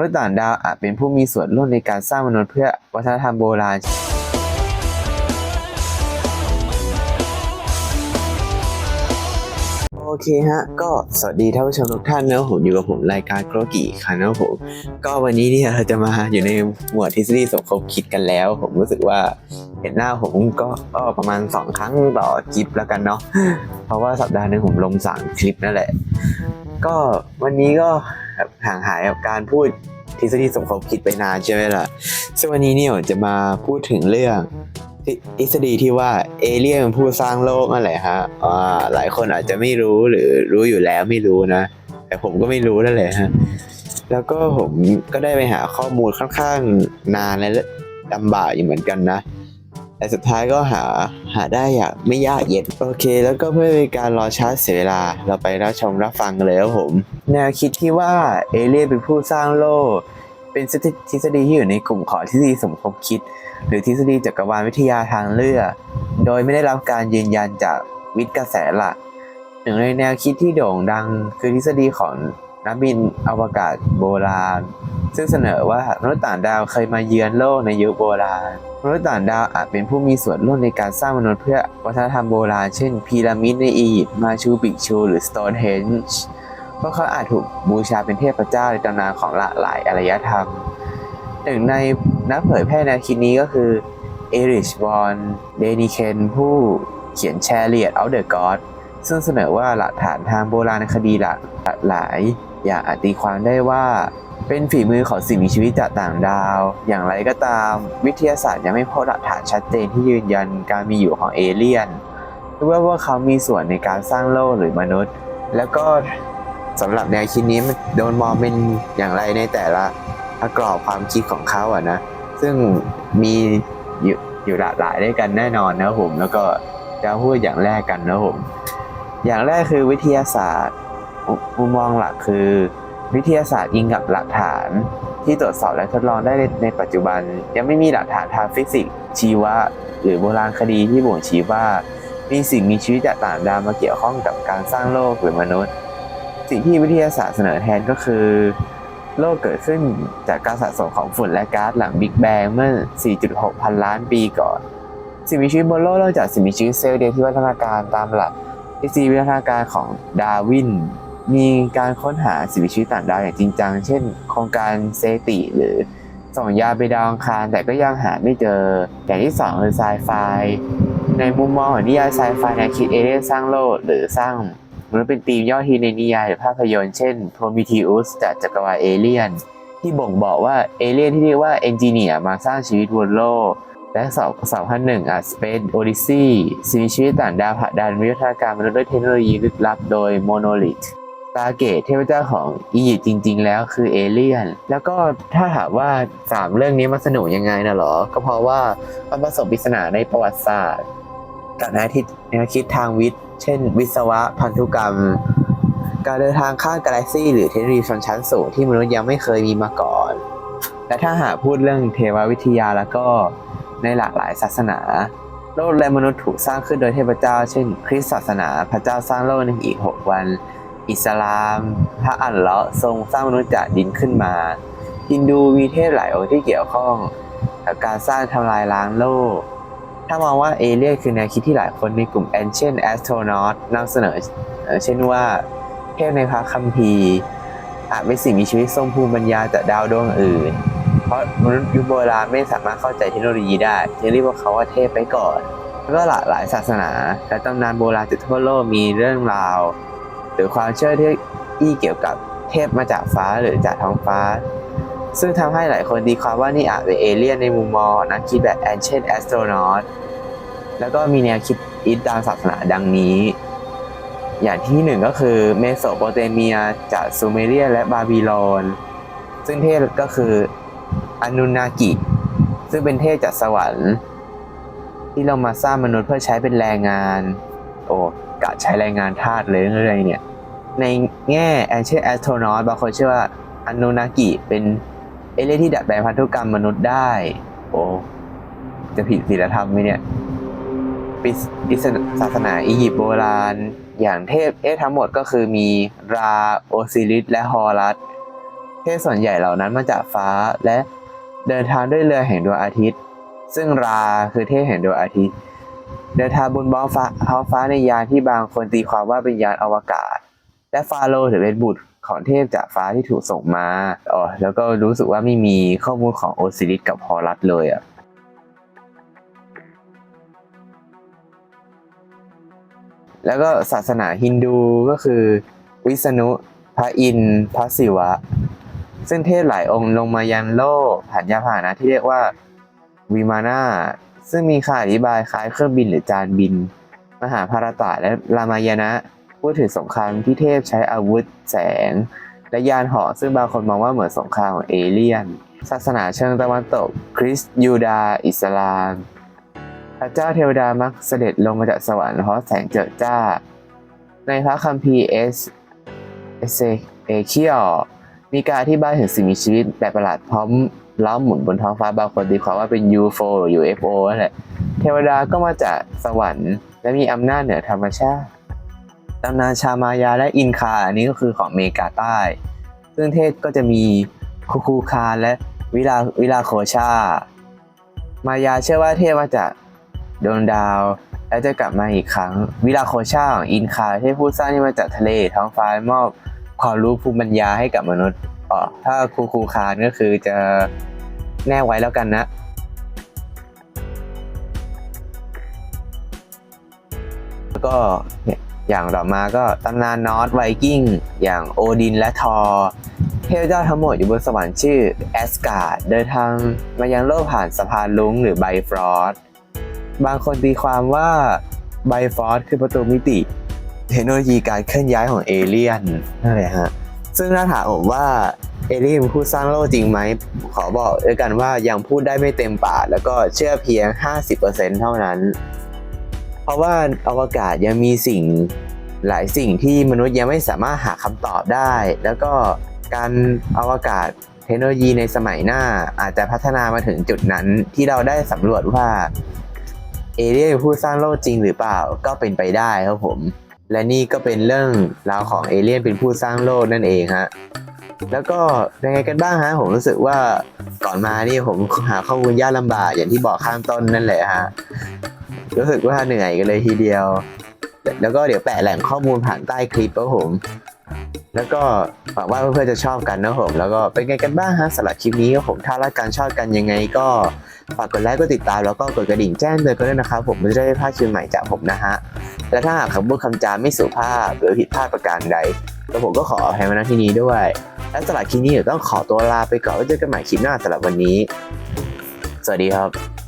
นุษย์ต่างดาวอาจเป็นผู้มีส่วนร่วมในการสร้างมนุษย์เพื่อวัฒนธรรมโบราณโอเคฮะ ก็สวัสดีท่านผู้ชมทุกท่านนะผมอยู่กับผมรายการโกรกิค่ะนะผม ก็วันนี้เนี่ยเราจะมาอยู่ในหมวดทฤษฎีสมคบคิดกันแล้ว ผมรู้สึกว่าเห็นหน้าผมก็ประมาณ 2 ครั้งต่อคลิปแล้วกันเนาะเพราะว่าสัปดาห์นึงผมลงสามคลิปนั่นแหละ ก็วันนี้ก็ห่างหายกับการพูด ทฤษฎีสมคบคิดไปนานใช่ไหมล่ะซึ่งวันนี้เนี่ยจะมาพูดถึงเรื่องทฤษฎีที่ว่าเอเลี่ยนเป็นผู้สร้างโลกนั่นแหละฮะอ่าหลายคนอาจจะไม่รู้หรือรู้อยู่แล้วไม่รู้นะ แต่ผมก็ไม่รู้นั่นแหละฮะแล้วก็ผมก็ได้ไปหาข้อมูลค่อนข้างนานและลำบากอยู่เหมือนกันนะ แต่สุดท้ายก็หาหาได้อย่างไม่ยากเย็น โอเค แล้วก็เพื่อเป็นการรอช้าเสียเวลา เราไปรับชมรับฟังเลยครับผม แนวคิดที่ว่าเอเลี่ยนเป็นผู้สร้างโลก เป็นทฤษฎีที่อยู่ในกลุ่มของทฤษฎีสมคบคิด หรือทฤษฎีจักรวาลวิทยาทางเลือก โดยไม่ได้รับการยืนยันจากวิทย์กระแสหลักหนึ่งในแนวคิดที่โด่งดังคือทฤษฎีของ นักบินอวกาศโบราณ ซึ่งเสนอว่ามนุษย์ต่างดาวเคยมาเยือนโลกในยุคโบราณมนุษย์ต่างดาวอาจเป็นผู้มีส่วนร่วมในการสร้างมนุษย์เพื่อวัฒนธรรมโบราณ เช่นพีระมิดในอียิปต์มาชูปิกชู หรือสโตนเฮนจ์พวกเขาอาจถูกบูชาเป็นเทพเจ้าในตำนานของหลากหลายอารยธรรมหนึ่งในนักเผยแพร่แนวคิดนี้ก็คือเอริชวอนเดนิเคนผู้เขียน Chariot of the Gods ซึ่งเสนอว่าหลักฐานทางโบราณคดีหลากหลาย อย่างอาจตีความได้ว่า เป็นฝีมือของสิ่งมีชีวิตจากต่างดาว อย่างไรก็ตามวิทยาศาสตร์ยังไม่พบหลักฐานชัดเจนที่ยืนยันการมีอยู่ของเอเลี่ยนหรือว่าพวกเขามีส่วนในการสร้างโลกหรือมนุษย์ แล้วก็สำหรับแนวคิดนี้มันโดนมองเป็นอย่างไรในแต่ละกรอบความคิดของเขาอะนะ ซึ่งมีอยู่อยู่หลากหลายด้วยกันแน่นอนนะผม แล้วก็จะพูดอย่างแรกกันนะผม อย่างแรกคือวิทยาศาสตร์ มุมมองหลักคือ วิทยาศาสตร์อิงกับหลักฐาน ที่ตรวจสอบและทดลองได้ในปัจจุบัน ยังไม่มีหลักฐานทางฟิสิกส์ชีวะ หรือโบราณคดีที่บ่งชี้ว่า มีสิ่งมีชีวิตจากต่างดาวมาเกี่ยวข้องกับการสร้างโลกหรือมนุษย์ สิ่งที่วิทยาศาสตร์เสนอแทนก็คือ โลกเกิดขึ้นจากการสะสมของฝุ่นและก๊าซหลังบิ๊กแบงเมื่อ 4.6 พันล้านปีก่อน สิ่งมีชีวิตบนโลกนอกจากสิ่งมีชีวิตเซลล์เดียวที่วัฒนาการตามหลักทฤษฎีวิวัฒนาการของดาร์วิน มีการค้นหาสิ่งมีชีวิตต่างดาวอย่างจริงจัง เช่น โครงการเซติหรือส่งยาไปดาวอังคารแต่ก็ยังหาไม่เจอ อย่างที่สองคือไซไฟในมุมมองของนิยายไซไฟแนวคิดเอเลี่ยนสร้างโลกหรือสร้างมนุษย์เป็นธีมยอดฮิตในนิยายหรือภาพยนตร์เช่น Prometheus จากจักรวาลเอเลี่ยนที่บ่งบอกว่าเอเลี่ยนที่เรียกว่าเอนจิเนียร์มาสร้างชีวิตบนโลก และสอบสอบพันหนึ่งอะ Space Odyssey สิ่งมีชีวิตต่างดาวผลักดันวิวัฒนาการมนุษย์ด้วยเทคโนโลยีลึกลับโดย Monolith ตาเกตเทพเจ้าของอียิปต์จริง ๆ แล้วคือเอเลี่ยน แล้วก็ถ้าถามว่า 3 เรื่องนี้มันสนุกยังไงนะหรอ ก็เพราะว่ามันประสบปริศนาในประวัติศาสตร์กับแนวคิดแนวคิดทางวิทย์ เช่น วิศวะพันธุกรรม การเดินทางข้ามกาแล็กซี่หรือเทคโนโลยีชนชั้นสูงที่มนุษย์ยังไม่เคยมีมาก่อน และถ้าหากพูดเรื่องเทววิทยาแล้วก็ในหลากหลายศาสนาโลกและมนุษย์ถูกสร้างขึ้นโดยเทพเจ้า เช่น คริสต์ศาสนา พระเจ้าสร้างโลกในอีก 6 วัน อิสลาม พระอัลเลาะห์ทรงสร้างมนุษย์จากดินขึ้นมา ฮินดูมีเทพหลายองค์ที่เกี่ยวข้องกับการสร้างทำลายล้างโลก ถ้ามองว่าเอเลี่ยนคือแนวคิดที่หลายคนในกลุ่ม Ancient Astronaut นำเสนอ เช่นว่าเทพในพระคัมภีร์อาจเป็นสิ่งมีชีวิตทรงภูมิปัญญาจากดาวดวงอื่น เพราะมนุษย์ยุคโบราณไม่สามารถเข้าใจเทคโนโลยีได้จึงเรียกว่าเขาว่าเทพไปก่อน แล้วก็หลากหลายศาสนาและตำนานโบราณจากทั่วโลกมีเรื่องราว รือความเชื่อที่เกี่ยวกับเทพมาจากฟ้าหรือจากท้องฟ้า ซึ่งทำให้หลายคนตีความว่านี่อาจเป็นเอเลี่ยนในมุมมองนักคิดแบบ Ancient Astronaut แล้วก็มีแนวคิดอิสตามศาสนาดังนี้ อย่างที่หนึ่งก็คือเมโสโปเตเมียจากซูเมเรียและบาบิโลนซึ่งเทพก็คืออนุนากิ ซึ่งเป็นเทพจากสวรรค์ ที่เรามาสร้างมนุษย์เพื่อใช้เป็นแรงงาน โอ้กะใช้แรงงานทาสเลยอะไรเนี่ย ในแง่แอนเชนแอสโทรนอตบางคนเชื่อว่าอนุนากิเป็นเอเลี่ยนที่ดัดแปลงพันธุกรรมมนุษย์ได้ โอ้จะผิดศีลธรรมไหมเนี่ยปิสอิสศาสนาอียิปต์โบราณ อย่างเทพเอะทั้งหมดก็คือมีราโอซิริสและฮอรัสเทพส่วนใหญ่เหล่านั้นมาจากฟ้าและเดินทางด้วยเรือแห่งดวงอาทิตย์ ซึ่งราคือเทพแห่งดวงอาทิตย์ เดินทางบนบ้องฟ้าท้องฟ้าในยานที่บางคนตีความว่าเป็นยานอวกาศ และฟาโรห์ถือเป็นบุตรของเทพจากฟ้าที่ถูกส่งมาอ๋อแล้วก็รู้สึกว่าไม่มีข้อมูลของโอซิริสกับฮอรัสเลยอะแล้วก็ศาสนาฮินดูก็คือ วิษณุ พระอินทร์ พระศิวะ ซึ่งเทพหลายองค์ลงมายังโลกผ่านยานพานะที่เรียกว่าวิมานาซึ่งมีคำอธิบายคล้ายเครื่องบินหรือจานบิน มหาภารตะและรามายณะ พูดถึงสงครามที่เทพใช้อาวุธแสงและยานหาะซึ่งบางคนมองว่าเหมือนสงครามของเอเลี่ยน ศาสนาเชิงตะวันตก คริสต์ยูดาห์อิสลาม พระเจ้าเทวดามักเสด็จลงมาจากสวรรค์เพราะแสงเจิดจ้า ในพระคัมภีร์เอสเอเซเอเคียลมีการอธิบายถึงสิ่งมีชีวิตแปลกประหลาดพร้อมล้อมหมุนบนท้องฟ้าบางคนตีความว่าเป็น UFO หรือ UFO นั่นแหละเทวดาก็มาจากสวรรค์ และมีอำนาจเหนือธรรมชาติ ตำนานชามายาและอินคาอันนี้ก็คือของเมกาใต้ ซึ่งเทศก็จะมีคูคูคาและวิลาวิลาโคชามายาเชื่อว่าเทพมาจากดวงดาว และจะกลับมาอีกครั้ง วิลาโคชาของอินคาเทพผู้สร้างที่มาจากทะเลท้องฟ้ามอบความรู้ภูมิปัญญาให้กับมนุษย์อ๋อถ้าคูคูคานก็คือจะแน่ไว้แล้วกันนะแล้วก็เนี่ย อย่างต่อมาก็ตำนานนอร์ทไวกิ้งอย่างโอดินและทอร์เทพเจ้าทั้งหมดอยู่บนสวรรค์ชื่อแอสการ์ดเดินทางมายังโลกผ่านสะพานลุงหรือไบฟรอสบางคนตีความว่าไบฟรอสคือประตูมิติ เทคโนโลยีการเคลื่อนย้ายของเอเลี่ยนนั่นแหละฮะซึ่งถ้าถามผมว่าเอเลี่ยนผู้สร้างโลกจริงไหม ขอบอกด้วยกันว่ายังพูดได้ไม่เต็มปากแล้วก็เชื่อเพียง 50%เท่านั้น ราะว่าอวกาศยังมีสิ่งหลายสิ่งที่มนุษย์ยังไม่สามารถหาคำตอบได้ แล้วก็การอวกาศเทคโนโลยีในสมัยหน้าอาจจะพัฒนามาถึงจุดนั้นที่เราได้สำรวจว่าเอเลี่ยนเป็นผู้สร้างโลกจริงหรือเปล่าก็เป็นไปได้ครับผม และนี่ก็เป็นเรื่องราวของเอเลี่ยนเป็นผู้สร้างโลกนั่นเองฮะแล้วก็ยังไงกันบ้างฮะผมรู้สึกว่าก่อนมานี่ผมหาข้อมูลยากลำบากอย่างที่บอกข้างต้นนั่นแหละฮะ รู้สึกว่าเหนื่อยกันเลยทีเดียว แล้วก็เดี๋ยวแปะแหล่งข้อมูลผ่านใต้คลิปครับผม แล้วก็หวังว่าเพื่อนๆจะชอบกันนะผม แล้วก็เป็นไงกันบ้างฮะสำหรับคลิปนี้ครับผมถ้ารักกันชอบกันยังไงก็ฝากกดไลค์กดติดตามแล้วก็กดกระดิ่งแจ้งเตือนกันด้วยนะครับผมจะได้ไม่พลาดคลิปใหม่จากผมนะฮะและถ้าหากคำพูดคำจาไม่สุภาพหรือผิดพลาดประการใดแล้วผมก็ขออภัยมาณที่นี้ด้วย และสำหรับคลิปนี้เดี๋ยวต้องขอตัวลาไปก่อนไว้เจอกันใหม่คลิปหน้าสำหรับวันนี้ สวัสดีครับ